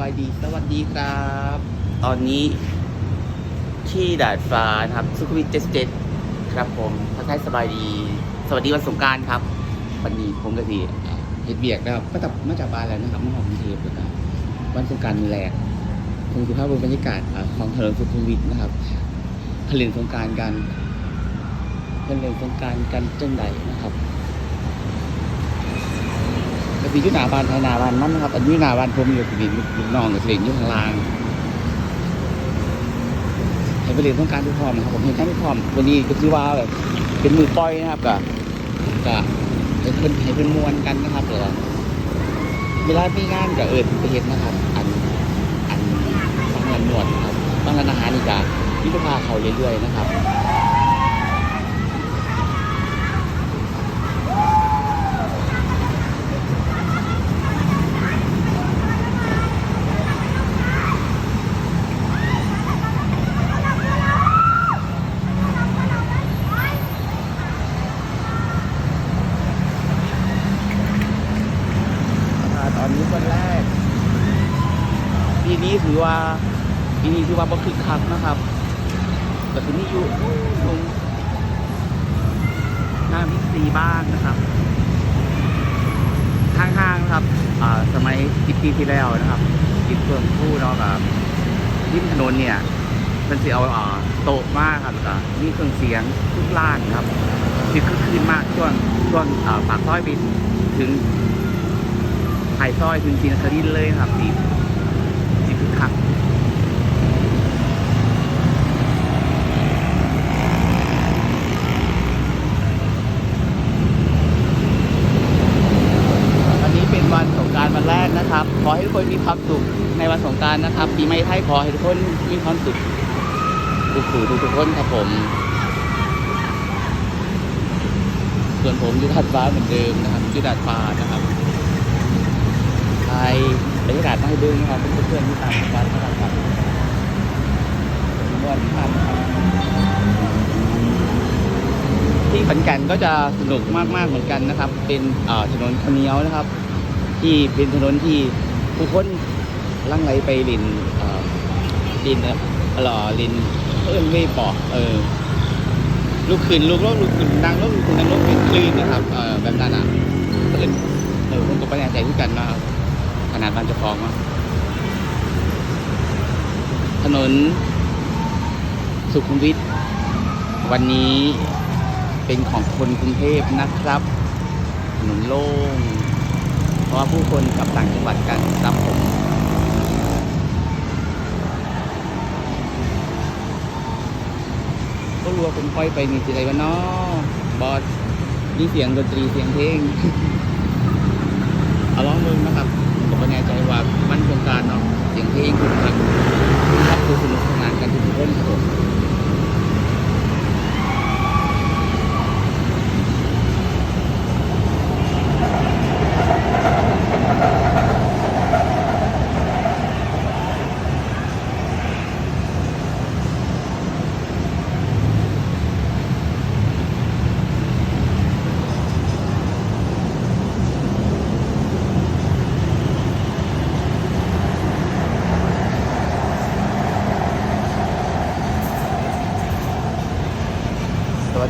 บายดี สวัสดีครับ ตอนนี้ที่ดาดฟ้านะครับสุขุมวิทเจ็ดเจ็ดครับผมทักทายสบายดี สวัสดีวันสงกรารครับ วันนี้ผมกะทีเฮ็ดเบียกนะครับก็ตับมาจากบ้านแล้วนะครับมาหอมกรุงเทพแล้วกันวันสงกรารแรกคงดูภาพบรรยากาศอ่าของถนนสุขุมวิทนะครับผลิตสงกรารกันผลิตสงกรารกันจังใดนะครับ กระสียุนาบานไทยนาบานมันนะครับ อันนี้หนาบานผมอยู่ที่ดินลูกน้องกับสิงอยู่ข้างล่างให้ไปเรียนต้องการทุกพร้อมนะครับผมเห็นท่านทุกพร้อมวันนี้ก็คือว่าแบบเป็นมือปล่อยนะครับกับกับให้เพิ่นให้เพิ่นมวนกันนะครับเดี๋ยวเวลามีงานกับเอิญไปเห็นนะครับ อันอันบางร้านนวดครับบางร้านอาหารนี่จะมีลูกค้าเขาเรื่อยๆนะครับ อ่าตอนนี้วันแรก ปี นี้ถือว่าปีนี้ถือว่าบ่คึกคักนะครับแต่ทีนี้อยู่ตรงหน้าบิ๊กซีบ้างนะครับข้างๆนะครับอ่าสมัยสิบปีที่แล้วนะครับกินเพิ่มคู่เนาะกับริมถนนเนี่ยมันจะเอาอ่าโต๊ะมากครับแล้วก็มีเครื่องเสียงทุกร้านครับที่คึกคืนมากช่วงช่วงอ่าปากซอยไปถึงถ่ายซอยถึงจีนครินเลยครับที่ คึกคักวันนี้เป็นวันสงการวันแรกนะครับ ขอให้ทุกคนมีความสุขในวันสงการนะครับปีใหม่ไทยขอให้ทุกคนมีความสุขทุกสู่ทุกทุกคนครับผมส่วนผมอยู่ดาดฟ้าเหมือนเดิมนะครับอยู่ดาดฟ้านะครับ ไทยบรรยากาศมาให้ดูนะครับเพื่อนๆที่ตามกันนะครับวันที่ผ่านที่ขอนแก่นก็จะสนุกมากๆเหมือนกันนะครับ เป็นถนนขเนียวนะครับ ที่เป็นถนนที่ผู้คนลังไหลไปลินลินนะหล่อลินเอิ้นเว่ปอกเออลูกขึ้นลูกโลกลูกขึ้นดังโลกลูกขึ้นดังโลกเป็นคลื่นนะครับเออแบบนั้นอะเอิ้นเออผมก็ไม่แน่ใจที่กันนะครับ ขนาดบ้านเจ้าของอะถนน สุขุมวิทวันนี้เป็นของคนกรุงเทพนะครับ ถนนโล่ง เพราะว่าผู้คนกลับต่างจังหวัดกันครับผมก็รัวคนค่อยไปมีสิอะไรวะเนาะบอสมีเสียงดนตรีเสียงเพลง เอาลองดูนะครับ ผมก็แน่ใจ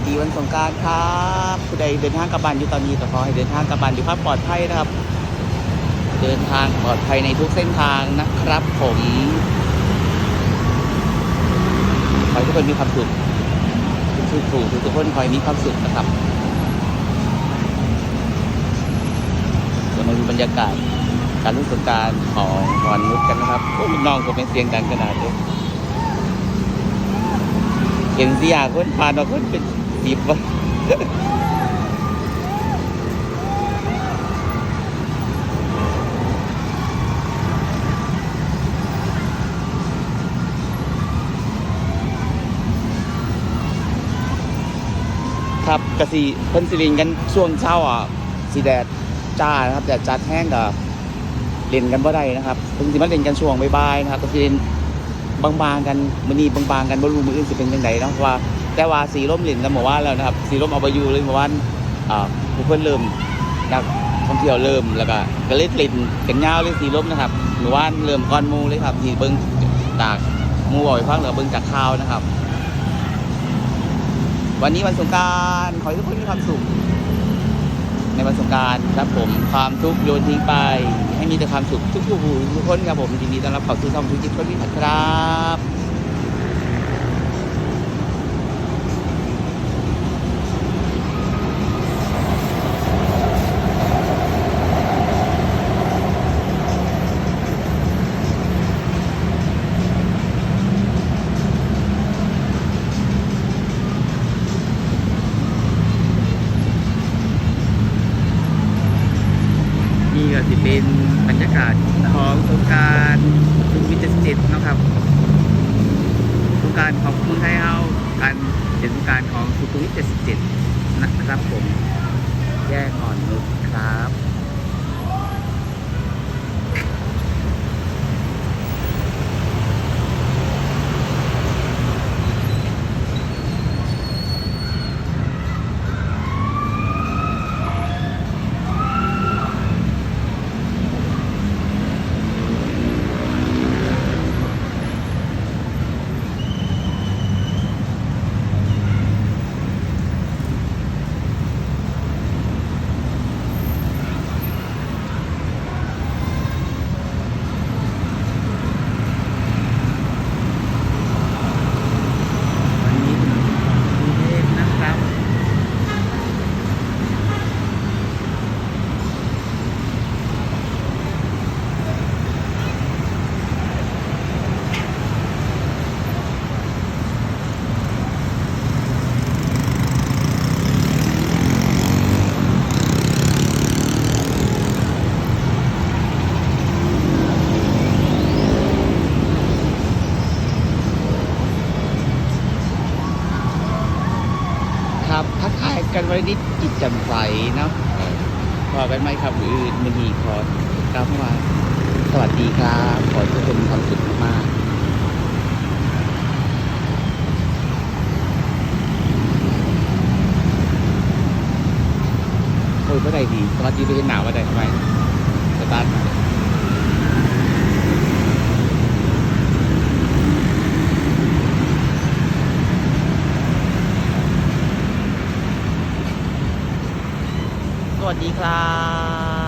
ดีวันสงการครับผู้ใดเดินทางกลับบ้านอยู่ตอนนี้ก็ขอให้เดินทางกลับบ้านด้วยความปลอดภัยนะครับ เดินทางปลอดภัยในทุกเส้นทางนะครับ ผมขอให้ทุกคนมีความสุขทุกๆผู้ทุกคนขอให้มีความสุขนะครับจะมาดูบรรยากาศการรุ่งสงการของหอนนุชกันนะครับโอ้ยน้องผมเป็นเสียงดังขนาดนี้เห็นเสียคนผ่านออกคนเป็น สิบวะครับกสีเพิ่นสิเลินกันช่วงเช้าอะสีแดดจ้านะครับแดดจัดแห้งกับเล่นกันบ่ได้นะครับเพิ่นสิมาเล่นกันช่วงบ่ายๆนะครับก็สิเล่นบางๆกันมื้อนี้บางๆกันบ่รู้มื้ออื่นสิเป็นจังไดเนาะว่า แต่ว่าสีร่มเล่นกันเมื่อวาแล้วนะครับ สีร่มเอาไปอยู่เลยเมื่อวานอ่าผู้เพิ่อนเริ่มอยากท่องเที่ยวเริ่มแล้วก็ก็เลยกลิ่นกันยาวเลยสีลมนะครับหรือว่าเริ่มก้อนมูเลยครับที่เบิ้งจากมูบ่อยพังหรือเบิ้งจากข่าวนะครับ วันนี้วันสงการขอให้ทุกคนมีความสุขในวันสงกรารครับผมความทุกข์โยนทิ้งไป ให้มีแต่ความสุขทุกผู้ทุกคนครับผมยินดีต้อนรับเข้าสู่ช่องทุกจิตคนวิถัครับ นี่ก็สิเป็นบรรยากาศ ของโครงการทุกวิจิตรจิตนะครับโครงการของเมืองไทยเฮาการเป็นสงกรารของสุขุมวิท77นะครับผมแยกอ่อนนุชครับ ทายกันไว้นิดจิตจำใสเนาะเออพอกันไหมครับมืออื่นมันดีขอกล่าวเข้ามาสวัสดีครับ ขอให้ทุกคนมีความสุขมากโอ้ยเมื่อไหร่ดีสวัสดีไปเห็นหนาวว่าได้ทำไมสตาร์ทมาส วัสดีครับ